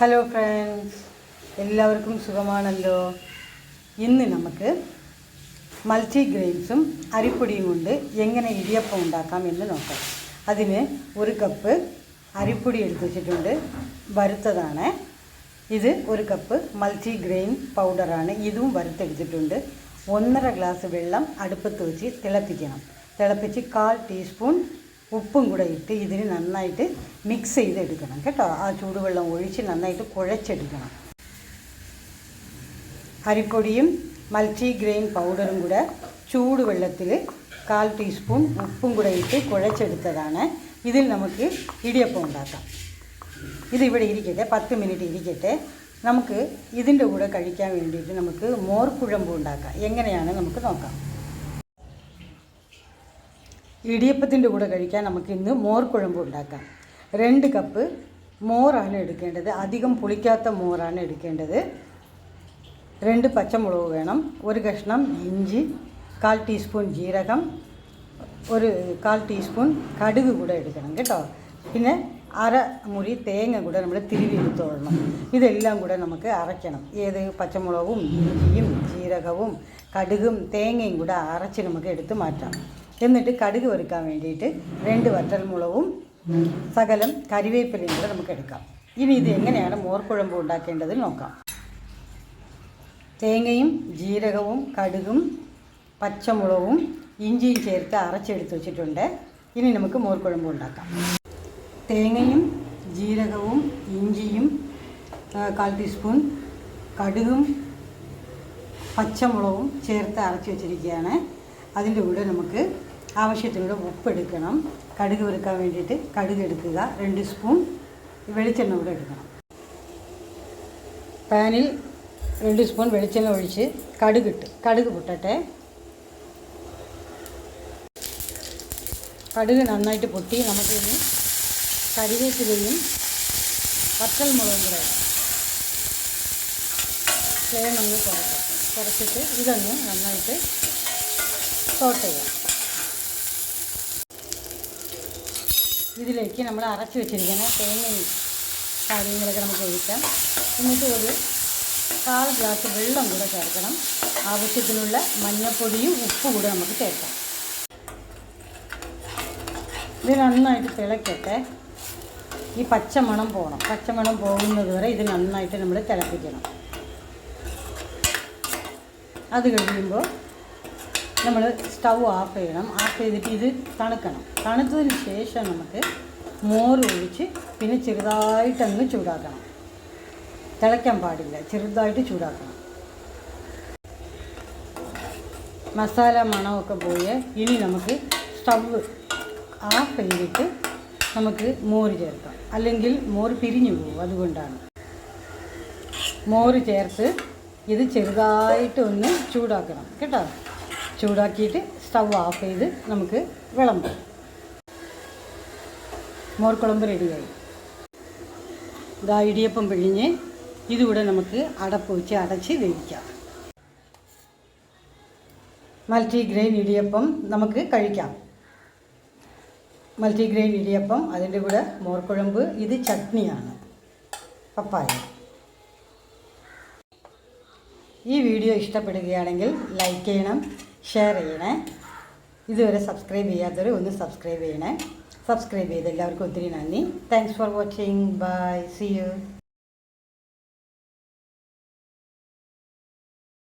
Hello friends എല്ലാവർക്കും സുഖമാണല്ലോ? ഇന്ന് നമുക്ക് മൾട്ടി ഗ്രെയിൻസും അരിപ്പൊടിയും കൊണ്ട് എങ്ങനെ ഇടിയപ്പം ഉണ്ടാക്കാം എന്ന് നോക്കാം. അതിന് ഒരു കപ്പ് അരിപ്പൊടി എടുത്ത് വെച്ചിട്ടുണ്ട്. വറുത്തതാണ്. ഇത് ഒരു കപ്പ് മൾട്ടി ഗ്രെയിൻ പൗഡറാണ് ഇതും വറുത്തെടുത്തിട്ടുണ്ട്. ഒന്നര ഗ്ലാസ് വെള്ളം അടുപ്പത്ത് വെച്ച് തിളപ്പിക്കണം. തിളപ്പിച്ച് കാൽ ടീസ്പൂൺ ഉപ്പും കൂടെ ഇട്ട് ഇതിന് നന്നായിട്ട് മിക്സ് ചെയ്തെടുക്കണം കേട്ടോ. ആ ചൂടുവെള്ളം ഒഴിച്ച് നന്നായിട്ട് കുഴച്ചെടുക്കണം. അരിപ്പൊടിയും മൾട്ടി ഗ്രെയിൻ പൗഡറും കൂടെ ചൂടുവെള്ളത്തിൽ കാൽ ടീസ്പൂൺ ഉപ്പും കൂടെ ഇട്ട് കുഴച്ചെടുത്തതാണ്. ഇതിൽ നമുക്ക് ഇടിയപ്പം ഉണ്ടാക്കാം. ഇതിവിടെ ഇരിക്കട്ടെ പത്ത് മിനിറ്റ് ഇരിക്കട്ടെ. നമുക്ക് ഇതിന്റെ കൂടെ കഴിക്കാൻ വേണ്ടിയിട്ട് നമുക്ക് മോർക്കുഴമ്പ് ഉണ്ടാക്കാം. എങ്ങനെയാണ് നമുക്ക് നോക്കാം. ഇടിയപ്പത്തിന്റെ കൂടെ കഴിക്കാൻ നമുക്ക് ഇന്ന് മോർക്കുഴമ്പ് ഉണ്ടാക്കാം. രണ്ട് കപ്പ് മോറാണ് എടുക്കേണ്ടത്. അധികം പുളിക്കാത്ത മോറാണ് എടുക്കേണ്ടത്. രണ്ട് പച്ചമുളക് വേണം. ഒരു കഷ്ണം ഇഞ്ചി കാൽ ടീസ്പൂൺ ജീരകം ഒരു കാൽ ടീസ്പൂൺ കടുക് കൂടെ എടുക്കണം കേട്ടോ. പിന്നെ അര മുറി തേങ്ങ കൂടെ നമ്മൾ തിരുവി എടുത്തോളണം. ഇതെല്ലാം കൂടെ നമുക്ക് അരയ്ക്കണം. ഏത് പച്ചമുളകും ഇഞ്ചിയും ജീരകവും കടുകും തേങ്ങയും കൂടെ അരച്ച് നമുക്ക് എടുത്ത് മാറ്റാം. എന്നിട്ട് കടുക് വറുക്കാൻ വേണ്ടിയിട്ട് രണ്ട് വറ്റൽമുളകും സകലം കരിവേപ്പിലയും കൂടെ നമുക്ക് എടുക്കാം. ഇനി ഇത് എങ്ങനെയാണ് മോർക്കുഴമ്പ് ഉണ്ടാക്കേണ്ടത് നോക്കാം. തേങ്ങയും ജീരകവും കടുകും പച്ചമുളകും ഇഞ്ചിയും ചേർത്ത് അരച്ചെടുത്ത് വെച്ചിട്ടുണ്ട്. ഇനി നമുക്ക് മോർക്കുഴമ്പ് ഉണ്ടാക്കാം. തേങ്ങയും ജീരകവും ഇഞ്ചിയും കാൽ ടീസ്പൂൺ കടുകും പച്ചമുളകും ചേർത്ത് അരച്ച് വെച്ചിരിക്കുകയാണ്. അതിന്റെ കൂടെ നമുക്ക് ആവശ്യത്തിനുള്ള ഉപ്പെടുക്കണം. കടുക് വെറുക്കാൻ വേണ്ടിയിട്ട് കടുക് എടുക്കുക. രണ്ട് സ്പൂൺ വെളിച്ചെണ്ണ കൂടെ എടുക്കണം. പാനിൽ രണ്ട് സ്പൂൺ വെളിച്ചെണ്ണ ഒഴിച്ച് കടുക് ഇട്ട് കടുക് പൊട്ടട്ടെ. കടുക് നന്നായിട്ട് പൊട്ടി നമുക്കിനി കരിവേപ്പിലയും വറ്റൽമുളകും കൂടെ ഇടാം. ഫ്ലെയിം ഒന്ന് കുറയ്ക്കാം. കുറച്ചിട്ട് ഇതൊന്ന് നന്നായിട്ട് സോട്ട് ചെയ്യാം. ഇതിലേക്ക് നമ്മൾ അരച്ച് വെച്ചിരിക്കുന്ന തേങ്ങയും കാര്യങ്ങളൊക്കെ നമുക്ക് ഒഴിക്കാം. എന്നിട്ട് ഒരു കാൽ ഗ്ലാസ് വെള്ളം കൂടെ ചേർക്കണം. ആവശ്യത്തിനുള്ള മഞ്ഞൾപ്പൊടിയും ഉപ്പും കൂടെ നമുക്ക് ചേർക്കാം. ഇത് നന്നായിട്ട് തിളക്കട്ടെ. ഈ പച്ചമണം പോകണം പച്ചമണം പോകുന്നത് വരെ ഇത് നന്നായിട്ട് നമ്മൾ തിളപ്പിക്കണം. അത് കഴിയുമ്പോൾ നമ്മൾ സ്റ്റൗ ഓഫ് ചെയ്യണം. ഓഫ് ചെയ്തിട്ട് ഇത് തണുക്കണം. തണുത്തതിന് ശേഷം നമുക്ക് മോര് ഒഴിച്ച് പിന്നെ ചെറുതായിട്ടങ്ങ് ചൂടാക്കണം. തിളയ്ക്കാൻ പാടില്ല. ചെറുതായിട്ട് ചൂടാക്കണം. മസാല മണമൊക്കെ പോയി ഇനി നമുക്ക് സ്റ്റവ് ഓഫ് ചെയ്തിട്ട് നമുക്ക് മോര് ചേർക്കാം. അല്ലെങ്കിൽ മോര് പിരിഞ്ഞു പോകും. അതുകൊണ്ടാണ്. മോര് ചേർത്ത് ഇത് ചെറുതായിട്ട് ഒന്ന് ചൂടാക്കണം. കേട്ടോ? ചൂടാക്കിയിട്ട് സ്റ്റൗ ഓഫ് ചെയ്ത് നമുക്ക് വിളമ്പാം. മോർക്കുളമ്പ് റെഡിയായി. ഇതാ ഇടിയപ്പം പിഴിഞ്ഞ് ഇതുകൂടെ നമുക്ക് അടപ്പ് വെച്ച് അടച്ച് വേവിക്കാം. മൾട്ടി ഗ്രെയിൻ ഇടിയപ്പം നമുക്ക് കഴിക്കാം. മൾട്ടി ഗ്രെയിൻ ഇടിയപ്പം അതിന്റെ കൂടെ മോർക്കുഴമ്പ് ഇത് ചട്നിയാണ് പപ്പായ. ഈ വീഡിയോ ഇഷ്ടപ്പെടുകയാണെങ്കിൽ ലൈക്ക് ചെയ്യണം ഷെയർ ചെയ്യണേ. ഇതുവരെ സബ്സ്ക്രൈബ് ചെയ്യാത്തവർ ഒന്ന് സബ്സ്ക്രൈബ് ചെയ്യണേ. സബ്സ്ക്രൈബ് ചെയ്ത് എല്ലാവർക്കും ഒത്തിരി നന്ദി. Thanks for watching bye see you